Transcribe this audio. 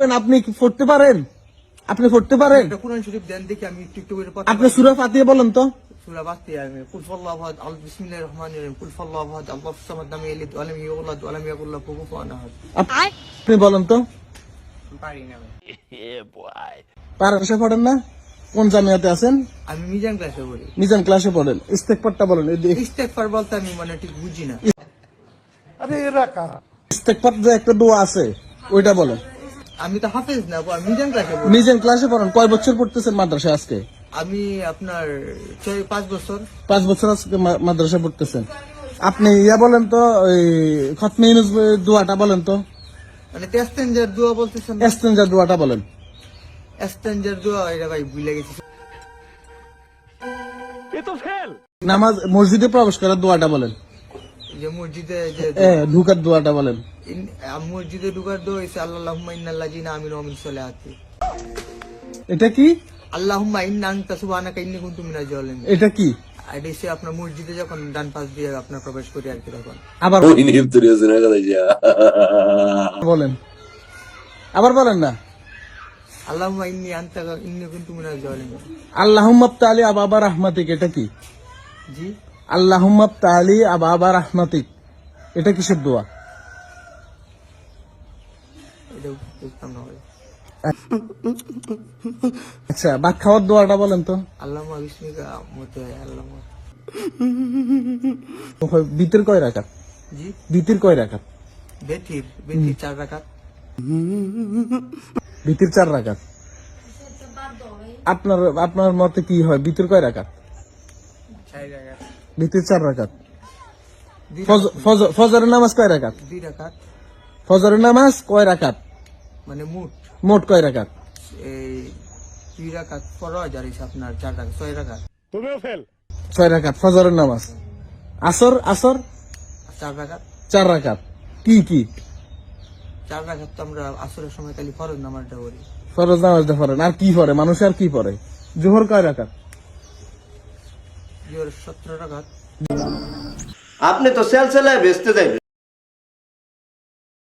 আপনি কি পড়তে পারেন? আপনি পড়তে পারেন? কোরআন শরীফ দেন দেখি আমি একটু একটু করে আপনি সুরা ফাতিয়ে বলেন তো। সূরা বাকিয়া আমি। কুল ফাল্লাহু আহাদ আল বিসমিল্লাহির রহমানির রহিম। কুল ফাল্লাহু আহাদ আল্লাহু সামাদ লাম ইয়ালিদ ওয়া লাম ইউলাদ ওয়া লাম ইয়াকুল লাহু কুফুয়ান আহাদ। আপনি বলেন তো। পারি না পড়েন না? কোন জামিয়াতে আছেন? আমি মিজান ক্লাসে পড়ি। মিজান ক্লাসে পড়েন। ইস্তেকবারটা বলেন। ইস্তেগফার বলতে আমি মানে ঠিক বুঝি না। ইস্তেকবার যে একটা দোয়া আছে ওইটা বলেন। আমি তো হাফেজ না আমি মিজান ক্লাসে পড়ি। মিজান ক্লাসে পড়েন। কয় বছর পড়তেছেন মাদ্রাসা আজকে? আমি আপনার ছয় পাঁচ বছর। পাঁচ বছর আজকে মা- মাদ্রাসা পড়তেছেন। আপনি ইয়া বলেন তো ওই খতমে ইউনুস দোয়াটা বলেন তো। মানে তেস্তেঞ্জার দোয়া বলতেছেন এস্তেঞ্জা দোয়াটা বলেন। এস্তেঞ্জার দোয়া এটা ভাই ভুলে গেছি। নামাজ মসজিদে প্রবেশ করার দোয়াটা বলেন। যে মসজিদে যে ঢুকার দোয়াটা বলেন। মসজিদে ঢুকার দোয়া হয়েছে আল্লাহুম্মা ইন্নাল্লাযিনা আমিনু আমিলুস সালিহাতি। এটা কি? আল্লাহুম্মা ইন্না আনতা সুবহানাকা ইন্নী কুনতু মিনাজ জালিমিন। এটা কি? এটা হচ্ছে আপনার মসজিদে যখন ডান পাশ দিয়ে আপনার প্রবেশ করি আর কি তখন। আবার. বলেন। আবার বলেন না। আল্লাহুম্মা ইন্নী আনতা ইন্নী কুনতু মিনাজ জালিমিন। আল্লাহুম্মা তালি আবাবা রাহমাতিক এটা কি? জি। আল্লাহুম্মা তালি আবাবা রাহমাতিক। এটা কিসের দোয়া? আচ্ছা ভাত খাওয়ার দোয়াটা বলেন তো। বিসমিকা মতে কয় রাখাত জি। ভিতর কয় রাখাত বেতির বেতির চার রাকাত। ভিতর চার রাখাত আপনার আপনার মতে কি হয়? ভিতর কয় রাখাত চার ভিতর চার ফজ- ফজরের নামাজ কয় রাখাত দুই রাকাত। ফজরের নামাজ কয় রাখাত মানে মুট। মোট কয় রাখাত এই দুই রাকাত ফরজ আর হচ্ছে আপনার চার রাকাত ছয় রাকাত। ছয় রাখাত ফজরের নামাজ। আসর আসর? চার রাকাত। চার রাখাত কি কি? চার রাকাত তো আমরা আসরের সময় খালি ফরজ নামাজটা করি ফরজ নামাজটা পড়েন। আর কি পড়ে? মানুষ আর কি পড়ে? জোহর কয় রাখাত জোর সতেরো রাকাত আপনি তো সেলসেলায় বেচতে যাইবেন